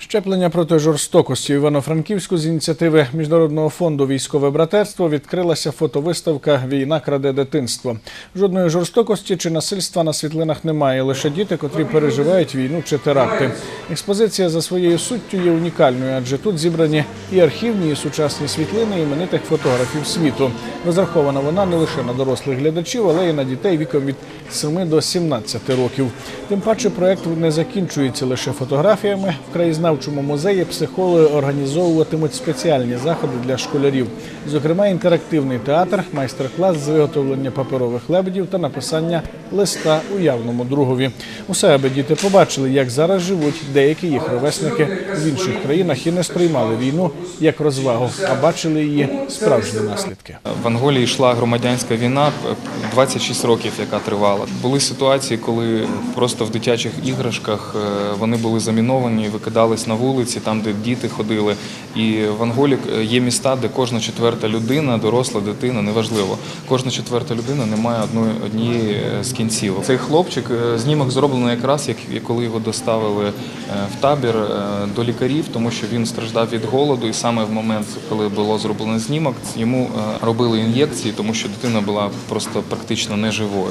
Щеплення проти жорстокості Івано-Франківську з ініціативи Міжнародного фонду Військове братерство відкрилася фотовиставка Війна краде дитинство. Жодної жорстокості чи насильства на світлинах немає. Лише діти, котрі переживають війну чи теракти. Експозиція за своєю суттю є унікальною, адже тут зібрані і архівні, і сучасні світлини іменитих фотографів світу. Розрахована вона не лише на дорослих глядачів, але й на дітей віком від 7 до 17 років. Тим паче проект не закінчується лише фотографіями. В краєзнавчому музеї психологи організовуватимуть спеціальні заходи для школярів, зокрема інтерактивний театр, майстер-клас з виготовлення паперових лебедів та написання листа уявному другові. Усе, аби діти побачили, як зараз живуть деякі їх ровесники в інших країнах і не сприймали війну як розвагу, а бачили її справжні наслідки. В Анголі йшла громадянська війна 26 років, яка тривала. Були ситуації, коли просто в дитячих іграшках е, вони були заміновані, на вулиці, там, де діти ходили. І в Анголі е, є міста, де кожна четверта людина, доросла дитина, неважливо. Кожна четверта людина не має одної однієї е, з кінців. Цей хлопчик, е, знімок зроблений якраз, як коли його доставили в табір до лікарів, тому що він страждав від голоду, і саме в момент, коли було зроблено знімок, йому робили ін'єкції, тому що дитина була просто практично неживою.